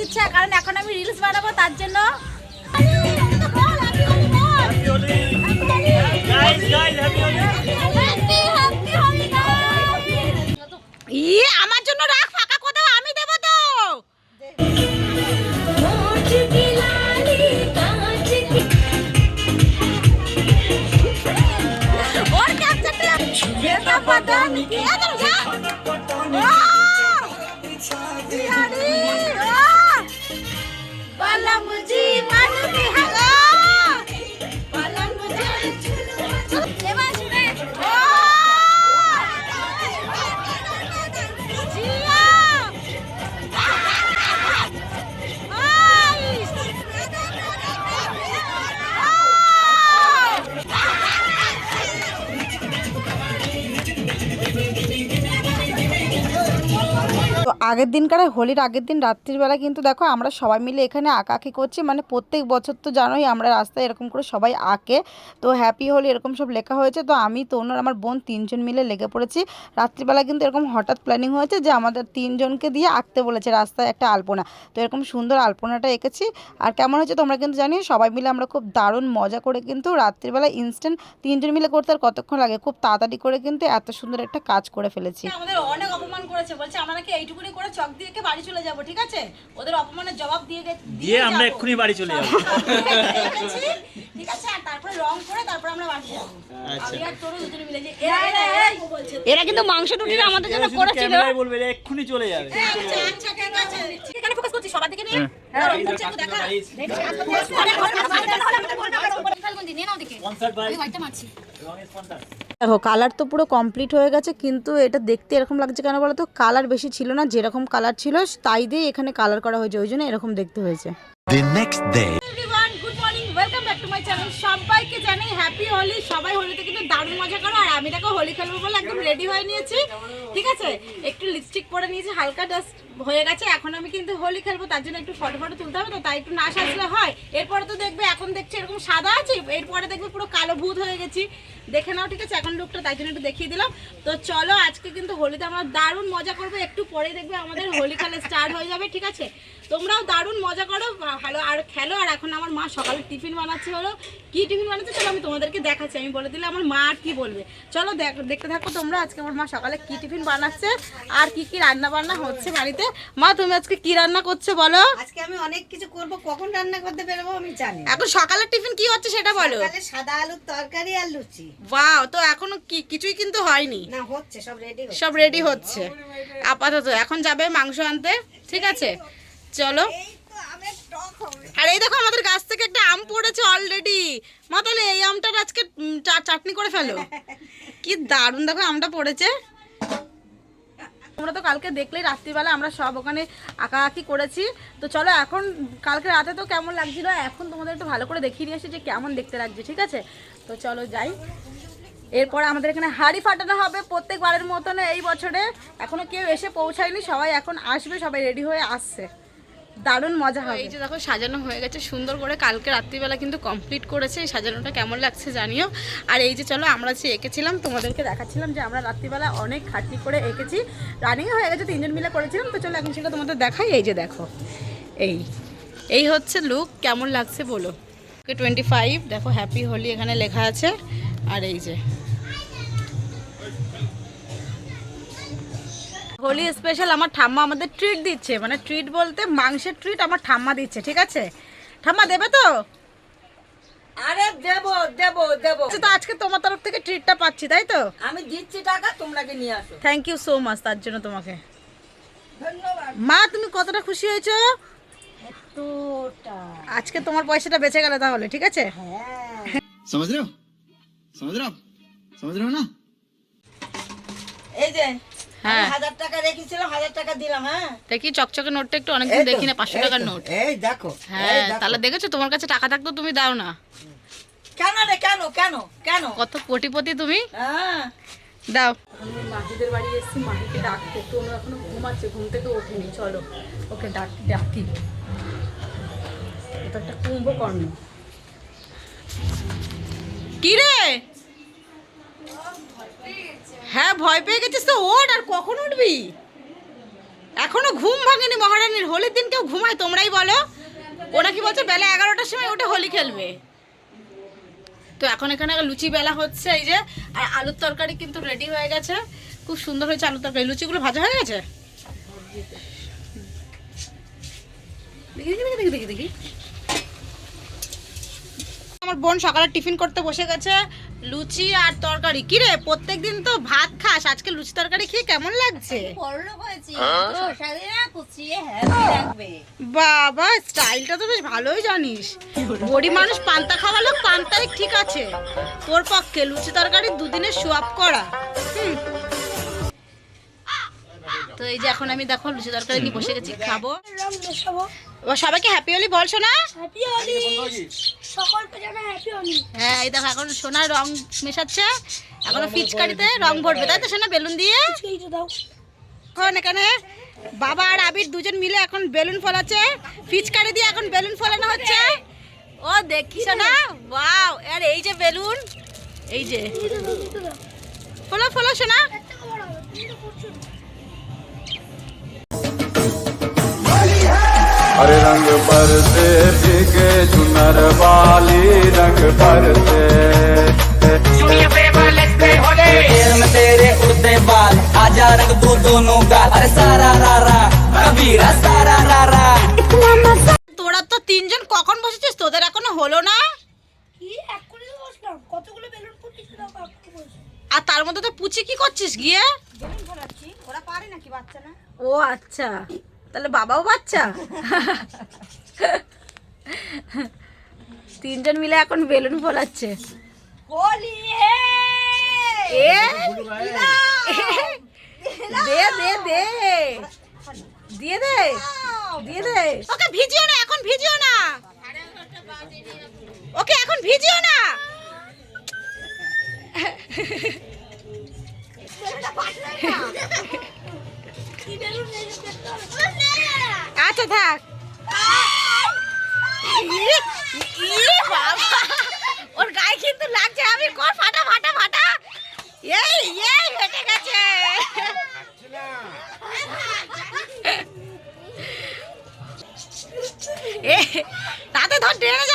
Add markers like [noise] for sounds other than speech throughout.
দিচ্ছে, কারণ এখন আমি রিলস বানাবো, তার জন্য আমার জন্য রাখ ফাঁকা কোথাও, আমি দেবো তো। ওর আগের দিনকার হোলির আগের দিন রাত্রিবেলা কিন্তু দেখো আমরা সবাই মিলে এখানে আঁকাআঁকি করছি। মানে প্রত্যেক বছর তো জানোই আমরা রাস্তায় এরকম করে সবাই আঁকে। তো হ্যাপি হোলি এরকম সব লেখা হয়েছে। তো আমি তো তনুর আমার বোন তিনজন মিলে লেগে পড়েছি। রাত্রিবেলা কিন্তু এরকম হঠাৎ প্ল্যানিং হয়েছে যে আমাদের তিনজনকে দিয়ে আঁকতে বলেছে রাস্তায় একটা আলপনা। তো এরকম সুন্দর আলপনাটা এঁকেছি। আর কেমন হয়েছে তোমরা কিন্তু জানিও সবাই মিলে আমরা খুব দারুণ মজা করে কিন্তু রাত্রিবেলা ইনস্ট্যান্ট তিনজন মিলে করতে আর কতক্ষণ লাগে? খুব তাড়াতাড়ি করে কিন্তু এত সুন্দর একটা কাজ করে ফেলেছি। আমাদের অনেক করেছে বলছে আমরা নাকি এইটুকুনি করে চক দিয়ে কে বাড়ি চলে যাব ঠিক আছে? ওদের অপমানের জবাব দিয়ে গেছে দিয়ে আমরা এক্ষুনি বাড়ি চলে যাব। ঠিক আছে? আর তারপরে রং করে তারপরে আমরা বাড়ি যাব। আচ্ছা। আমি আর তোর দুজনে মিলে যে এরা এরা এরা কিন্তু মাংস রুটিটা আমাদের জন্য করেছিল। ক্যামেরায় বলবে এক্ষুনি চলে যাবে। আচ্ছা আচ্ছা ঠিক আছে। এখানে করছি সবার দিকে নিয়ে হ্যাঁ। দেখা কালার তো পুরো কমপ্লিট হয়ে গেছে কিন্তু এটা দেখতে এরকম লাগছে কেন বলো তো কালার বেশি ছিল না যেরকম কালার ছিল তাই দিয়ে এখানে কালার করা হয়েছে ওই জন্য এরকম দেখতে হয়েছে সবাইকে জানাই হ্যাপি হোলি সবাই হোলিতে কিন্তু দারুণ মজা করো আর আমি দেখো হোলি খেলব বলে একদম রেডি হয়ে নিয়েছি ঠিক আছে একটু লিপস্টিক পরে নিয়েছি হালকা ডাস্ট হয়ে গেছে, এখন আমি কিন্তু হোলি খেলব, তার জন্য একটু ফটো ফটো তুলতে হবে তো, তাই একটু না সাজলে হয়। এরপরে তো দেখবে, এখন দেখছি এরকম সাদা আছে, এরপরে দেখবে পুরো কালো ভূত হয়ে গেছি। দেখে নাও, ঠিক আছে? এখন লুকটা তাই জন্য একটু দেখিয়ে দিলাম। তো চলো, আজকে কিন্তু হোলিতে আমরা দারুণ মজা করব। একটু পরেই দেখবে আমাদের হোলি খেলা স্টার্ট হয়ে যাবে, ঠিক আছে? তোমরাও দারুণ মজা করো ভালো, আর খেলো, আর এখন আমার মা সকালে টিফিন বানাচ্ছে হলো। কি টিফিন বানাচ্ছে? চলো আমি তোমাদেরকে দেখাচ্ছি, আমি বলে দিলে আমার মা আর কি বলবে। চলো দেখ- দেখতে থাকো তোমরা, আজকে আমার মা সকালে কি টিফিন বানাচ্ছে, আর কি কি রান্না বান্না হচ্ছে বাড়িতে। মা তুমি আজকে কি রান্না করছ বলো? আজকে আমি অনেক কিছু করব। কখন রান্না করতে বেরোবো আমি জানি এখন সকালের টিফিন কি হচ্ছে সেটা বলো। সকালে সাদা আলুর তরকারি আর লুচি। বাও তো এখনও কি কিছুই কিন্তু হয়নি। না হচ্ছে সব রেডি সব রেডি হচ্ছে। আপাতত এখন যাবে মাংস আনতে ঠিক আছে? চলো। আর এই দেখো আমাদের গাছ থেকে একটা আম পড়েছে অলরেডি মা তাহলে এই আমটার আজকে চাটনি করে ফেলো। [laughs] কি দারুণ দেখো আমটা পড়েছে। তোমরা তো কালকে দেখলেই রাত্রিবেলা আমরা সব ওখানে আঁকাআঁকি করেছি। তো চলো এখন কালকে রাতে তো কেমন লাগছিল, এখন তোমাদের একটু ভালো করে দেখিয়ে নিয়ে এসে যে কেমন দেখতে লাগছে, ঠিক আছে? তো চলো যাই। এরপর আমাদের এখানে হাড়ি ফাটানো হবে প্রত্যেকবারের মতন এই বছরে। এখনও কেউ এসে পৌঁছায়নি, সবাই এখন আসবে, সবাই রেডি হয়ে আসছে। দারুণ মজা হবে। এই যে দেখো সাজানো হয়ে গেছে সুন্দর করে কালকে রাত্রিবেলা কিন্তু কমপ্লিট করেছে। এই সাজানোটা কেমন লাগছে জানিও। আর এই যে চলো আমরা যে এঁকেছিলাম তোমাদেরকে দেখাচ্ছিলাম যে আমরা রাত্রিবেলা অনেক খাটনি করে এঁকেছি। রানিং হয়ে গেছে তিনজন মিলে করেছিলাম। তো চলো এখন সেটা তোমাদের দেখাই। এই যে দেখো এই এই হচ্ছে লুক কেমন লাগছে বলো? টোয়েন্টি ফাইভ দেখো হ্যাপি হোলি এখানে লেখা আছে। আর এই যে হোলি স্পেশাল আমার ঠাম্মা আমাদের ট্রিট দিচ্ছে। মানে ট্রিট বলতে মাংসের ট্রিট আমার ঠাম্মা দিচ্ছে ঠিক আছে? ঠাম্মা দেবে তো? আরে দেব দেব দেব। আচ্ছা, তো আজকে তোমার তরফ থেকে ট্রিটটা পাচ্ছি তাই তো? আমি দিচ্ছি টাকা তোমরাকে নিয়ে আসো। থ্যাংক ইউ সো মাচ তার জন্য তোমাকে। ধন্যবাদ। মা তুমি কতটা খুশি হয়েছো? আজকে তোমার পয়সাটা বেঁচে গেল তাহলে ঠিক আছে? হ্যাঁ। সমুদ্র? সমুদ্র? সমুদ্র না? এই যে হ্যাঁ। হাজার টাকা রেখেছিলাম হাজার টাকা দিলাম হ্যাঁ। দেখি চকচকে নোটটা একটু অনেকদিন দেখি না পাঁচশো টাকার নোট? এই দেখো হ্যাঁ তাহলে দেখেছ তোমার কাছে টাকা থাকতো তুমি দাও না। কেন রে কেন কেন কেন? কত কোটিপতি তুমি? হ্যাঁ। দাও। আমি মাহিদের বাড়ি এসেছি মাহিকে ডাকতে তনু এখনও ঘুমাচ্ছে ঘুম থেকে ওঠেনি চলো ওকে ডাক ডাকি। এটা একটা কুম্ভকর্ণ। কি রে হ্যাঁ ভয় পেয়ে গেছিস তো, ওঠ, আর কখন উঠবি? এখনও ঘুম ভাঙেনি মহারানীর, হোলির দিন কেউ ঘুমায়, তোমরাই বলো। ওরা কি বলছে বেলা এগারোটার সময় উঠে হোলি খেলবে। তো এখন এখানে লুচি বেলা হচ্ছে, এই যে, আর আলুর তরকারি কিন্তু রেডি হয়ে গেছে। খুব সুন্দর হয়েছে আলুর তরকারি। লুচিগুলো ভাজা হয়ে গেছে? দেখি দেখি দেখি দেখি দেখি। আমার বোন সকালে টিফিন করতে বসে গেছে। লুচি আর তরকারি। কি রে প্রত্যেকদিন তো ভাত খাস আজকে লুচি তরকারি খেয়ে কেমন লাগছে? লাগবে বাবা স্টাইলটা তো বেশ ভালোই জানিস। গরিব মানুষ পান্তা খাওয়া লোক পান্তাই ঠিক আছে। তোর পক্ষে লুচি তরকারি দুদিনে সোয়াপ করা। হুম। তো এই যে এখন আমি দেখো লুচি তরকারি নিয়ে বসে গেছি খাব। সবাইকে হ্যাপি হলি বল শোনা হ্যাঁ এই দেখো এখন সোনার রং মেশাচ্ছে। এখনও পিচকারিতে রং ভরবে। তাই তো সোনা বেলুন দিয়ে? এখন এখানে বাবা আর আবির দুজন মিলে এখন বেলুন ফলাচ্ছে। পিচকারি দিয়ে এখন বেলুন ফলানো হচ্ছে। ও দেখিস না ওয়াও আর এই যে বেলুন এই যে। ফলো ফলো সোনা। हरे रंग पर से भीगे चुनर वाली रंग पर से ढेर में तेरे उड़ते बाल आजा रंग दो दोनों गाल अरे सारा रारा कबीरा सारा रारा তোরা তো তিনজন কখন বসেছিস তোদের এখনো হলো না আর তার মধ্যে তো পুচি কি করছিস গিয়ে ওরা পারে নাকি বাচ্চা না ও আচ্ছা তাহলে বাবাও বাচ্চা? তিনজন মিলে এখন বেলুন ফোলাচ্ছে। দে দে দে। দিয়ে দে দিয়ে দে। ওকে ভিজিও না এখন ভিজিও না। ওকে এখন ভিজিও না। আচ্ছা থাক। ওর গায়ে কিন্তু লাগছে আমি কর ফাটা ফাটা ফাটা। ধর ট্রেনে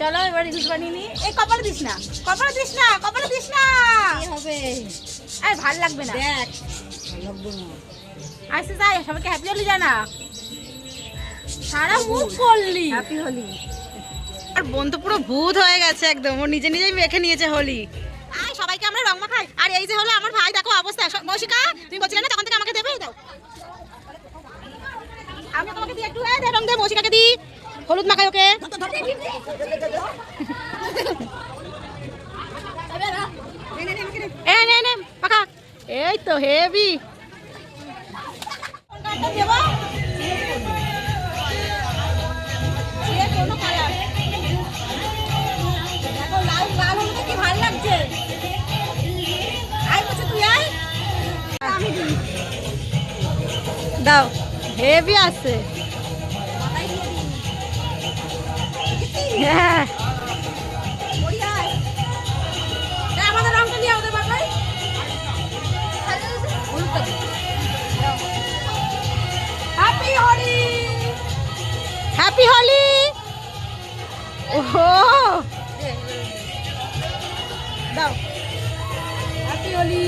চলো এবার রিলস বানিয়ে নি এই কপালে দিস না কপালে দিস না কপালে দিস না। কি হবে? আর ভালো লাগবে না। দেখ লাগবে না আসতে যাই সবাইকে হ্যাপি হলি জানা। সারা মুখ করলি হ্যাপি হোলি। আর বোন তো পুরো ভূত হয়ে গেছে একদম। ও নিজে নিজেই মেখে নিয়েছে হোলি। আয় সবাইকে আমরা রং মাখাই। আর এই যে হলো আমার ভাই দেখো অবস্থা। মৌসিকা তুমি বলছিলে না তখন থেকে আমাকে দেবে? দাও। আমি তোমাকে দিই একটু এই দে রং দে মৌসিকাকে দি। হলুদ মাখাই ওকে। এ নে নে পাকা এই তো হেভি। দাও কালার দেখো হ্যাঁ। হ্যাপি হোলি হ্যাপি হোলি ওহো। দাও। হ্যাপি হোলি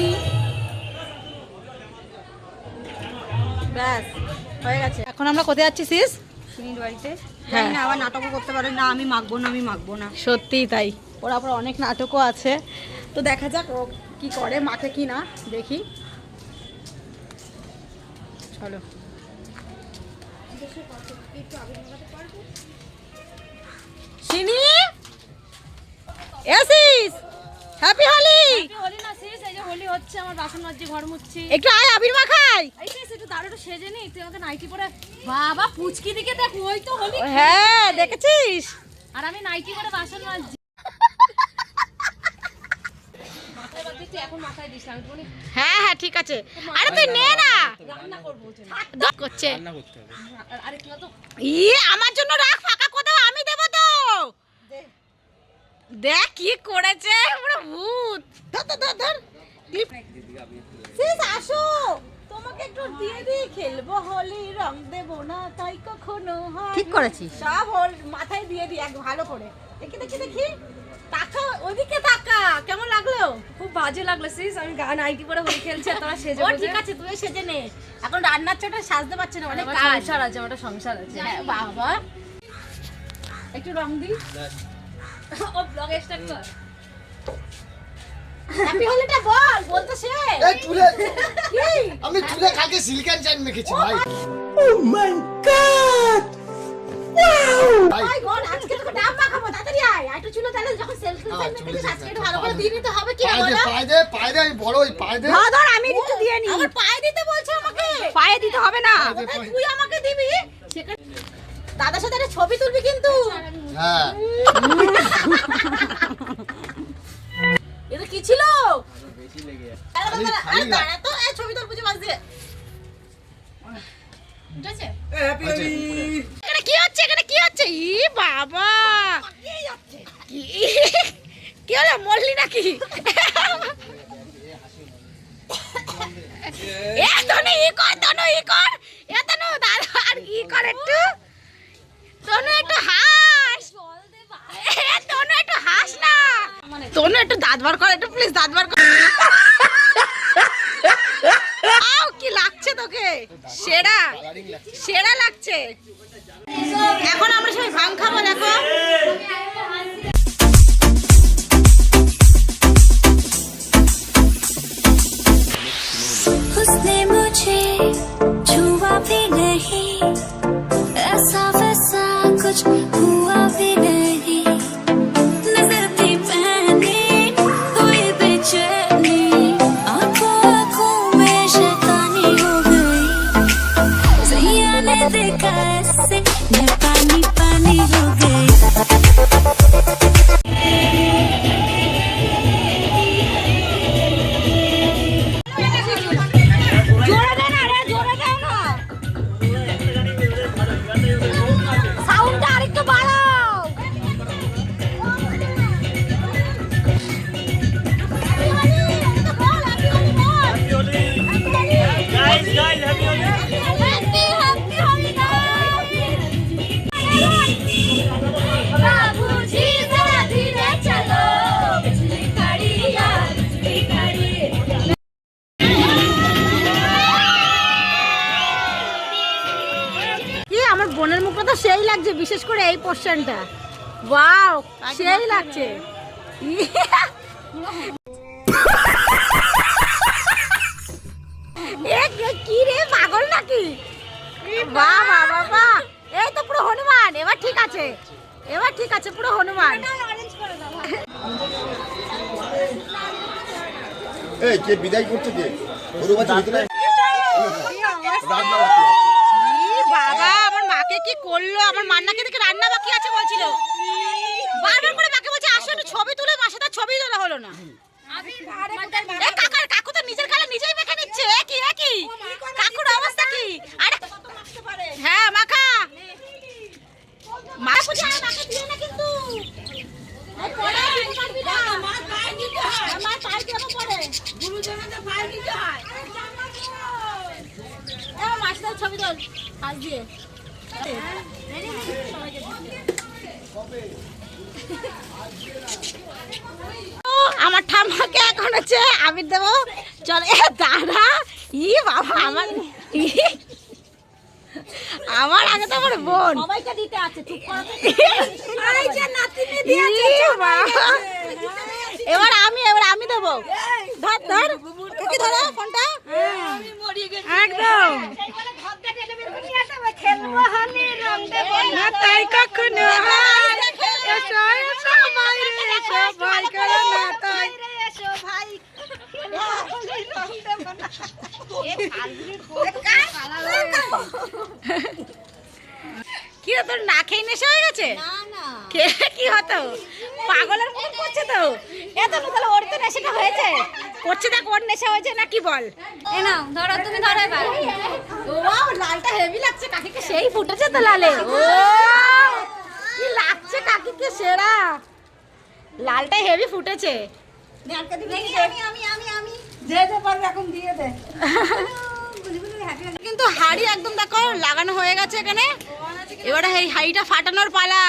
ব্যাস হয়ে গেছে। এখন আমরা কোথায় যাচ্ছি সিস সুনীল বাড়িতে। হ্যাঁ। না আবার নাটকও করতে পারে না আমি মাখবো না আমি মাখবো না। সত্যিই তাই। ওর আবার অনেক নাটকও আছে। তো দেখা যাক ও কি করে মাকে কি না দেখি। চলো। চিনি এসিস! হ্যাপি হোলি হোলি না শেষ এই যে হোলি হচ্ছে আমার বাসন মাজছি ঘর মুছছি। একটু আয় আবির মাখাই। এই শেষ একটু দাঁড়ো একটু সেজে নি তুই আমাকে নাইটি পরে বাবা পুচকি দিকে দেখ ওই তো হোলি হ্যাঁ দেখেছিস? আর আমি নাইটি পরে বাসন মাজছি। হ্যাঁ হ্যাঁ ঠিক আছে। আরে তুই নে না। করছে আর- আরে কি বলতো? ই আমার জন্য রাখ ফাঁকা কোথাও আমি দেবো তো দেখ কি করেছে পুরো ভূত। ধর ধর ধর ধর। ক্লিপ শেষ আসো। তোমাকে একটু দিয়ে দিই খেলব হোলি রং দেবো না তাই কখনো হয় ঠিক করেছিস। সব হোল মাথায় দিয়ে দিই এক ভালো করে। দেখি দেখি দেখি। তাকা ওদিকে তাকা। কেমন লাগল? খুব বাজে লাগল সিস আমি গান আইটি পরে হোলি খেলছি আর তোরা সেজে ও ঠিক আছে তুই সেজে নে। এখন রান্নার ছোটা সাজতে পারছে না অনেক কাজ। সংসার আছে আমার সংসার আছে। হ্যাঁ বাবা। একটু রং দিই। ও ব্লগ স্টার্ট কর। হ্যাপি হোলিটা বল বলতে সে। এই তুলে আমি তুলে কালকে সিলিকন চাইন মেখেছি ভাই। ভাই। ভাই। বল আজকে তোকে ডাব মাখাবো তাড়াতাড়ি আয়। একটু চুলো তাহলে যখন সেলফি হ্যাঁ, মেখেছিস আজকে একটু ভালো করে দিয়ে নিতে হবে কি পায়ে দে বলো? পায়ে দে পায়ে দে আমি বড় ওই পায়ে দে। ধর ধর আমি একটু দিয়ে নি আমার পায়ে দিতে বলছে আমাকে পায়ে দিতে হবে না। তুই আমাকে দিবি? দাদার সাথে একটা ছবি তুলবি কিন্তু। হ্যাঁ। এটা কি ছিল? ছবি দিয়ে। এখানে কি হচ্ছে? এখানে কি হচ্ছে? ই বাবা। কি কি হলো মরলি নাকি? এ তনু ই কর তনু ই কর। এ তনু দাদা আর ই কর একটু। তনু একটু হাস এ তনু একটু হাস না তনু একটু দাঁত বার কর একটু প্লিজ দাঁত বার কর আও কি লাগছে তোকে সেরা সেরা লাগছে এখন আমরা সবাই ভাং খাবো দেখো उसने मुझे छुआ भी नहीं ऐसा वैसा कुछ हुआ भी नहीं বিশেষ করে এই পোর্শনটা ওয়াও সেই লাগছে। [laughs] কি রে পাগল নাকি? বাহ বাহ এই তো পুরো হনুমান এবার ঠিক আছে। এবার ঠিক আছে পুরো হনুমান। এই কে বিদায় করছে কে? ওর বাচ্চা ভিতরে ই বাবা মাকে কি করল? আমার মান্নাকে দেখে রান্না বাকি আছে বলছিল। বারবার করে মাকে বলছে, আসো, একটু ছবি তুলে মাসে তার ছবি তোলা হলো না। কাকার কাকু তো নিজের গালে নিজেই মেখে নিচ্ছে। কি কি? কাকুর অবস্থা কি? আরে হ্যাঁ মাখা। মা মাকে দিও না কিন্তু। ছবি তোল। হাত দিয়ে। আমার ঠাম্মাকে এখন হচ্ছে আবির দেব। চল দাদা ই বাবা আমার আমার আগে তো আমার বোন। সবাইকে দিতে আছে চুপ এবার আমি এবার আমি দেব। ধর ধর। কি ধরো ফোনটা? আমি একদম। খেলব হানি রং দেব না তাই কখনো হয় এসো এসো ভাই করে না তাই এসো ভাই কি তোর না। খেয়ে নেশা হয়ে গেছে কে কি হতো? পাগলের মতো করছে তো। এত তাহলে ওর তো নেশাটা হয়েছে। করছে দেখ ওর নেশা হয়েছে না কি বল? এ নাও ধরো তুমি ধরো এবার। ও লালটা হেভি লাগছে কাকিকে সেই ফুটেছে তো লালে। ও! কি লাগছে কাকিকে সেরা। লালটা হেভি ফুটেছে। আমি আমি আমি আমি। যে যে পারবে এখন দিয়ে দে। কিন্তু হাড়ি একদম দেখো লাগানো হয়ে গেছে এখানে। এবারে এই হাড়িটা ফাটানোর পালা।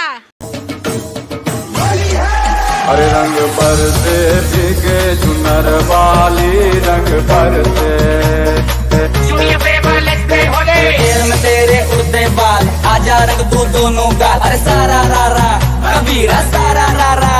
हरे रंग पर से बिके चुनर वाली रंग पर से तेरे उड़ते बाल आजा रंग दो दोनों का। अरे सारा रारा रा कबीरा सारा रा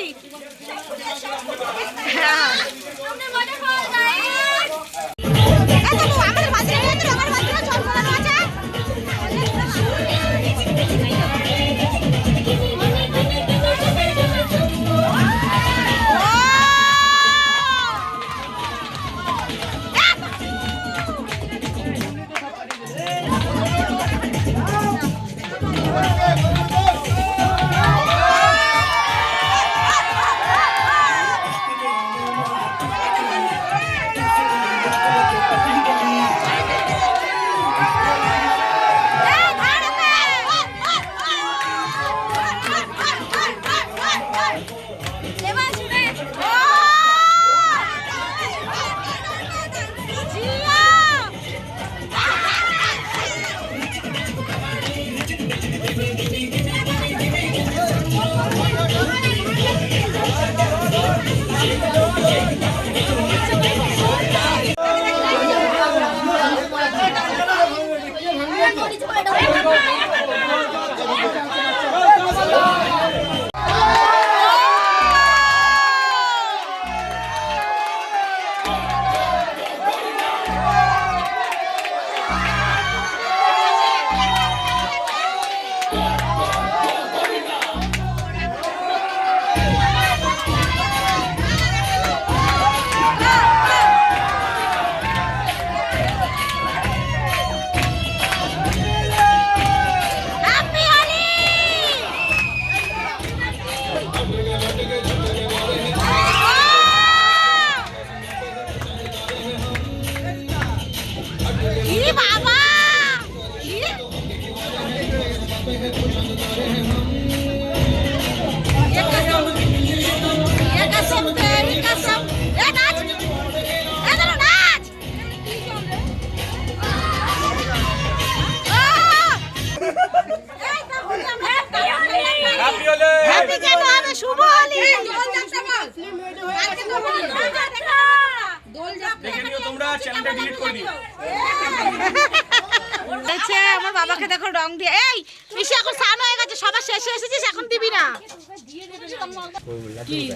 Sim!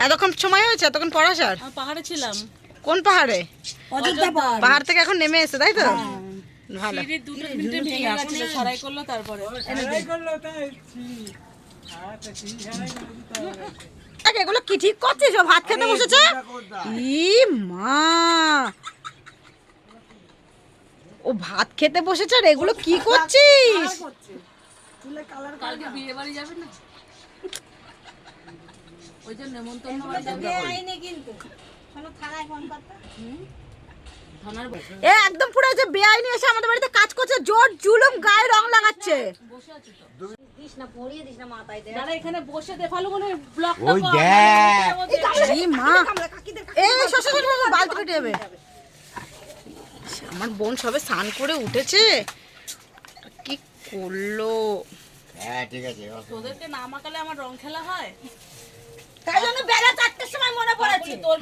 এতক্ষণ সময় হয়েছে? এতক্ষণ পড়াশার পাহাড়ে ছিলাম। কোন পাহাড়ে? অযোধ্যা পাহাড়। পাহাড় থেকে এখন নেমে এসে তাই তো? ভালো। ভেঙে গেছিল সারাই করল তারপরে। এগুলো কি ঠিক করছিস? ও ভাত খেতে বসেছে? ই মা। ও ভাত খেতে বসেছে আর এগুলো কি করছিস? কালকে বিয়ে বাড়ি যাবে না? ওই জন্য নেমন্তন্ন বাড়ি যাবে আইনে কিন্তু। শোনো থানায় ফোন করতে এ একদম পুরো যে বেআইনি এসে আমাদের বাড়িতে কাজ করছে জোর জুলুম গায়ে রং লাগাচ্ছে। আমার বোন সবে স্নান করে উঠেছে। কি করল? হ্যাঁ ঠিক আছে তোদেরকে না মাকালে আমার রং খেলা হয়? তাই জন্য বেলা চারটের সময় মনে পড়েছে। তোর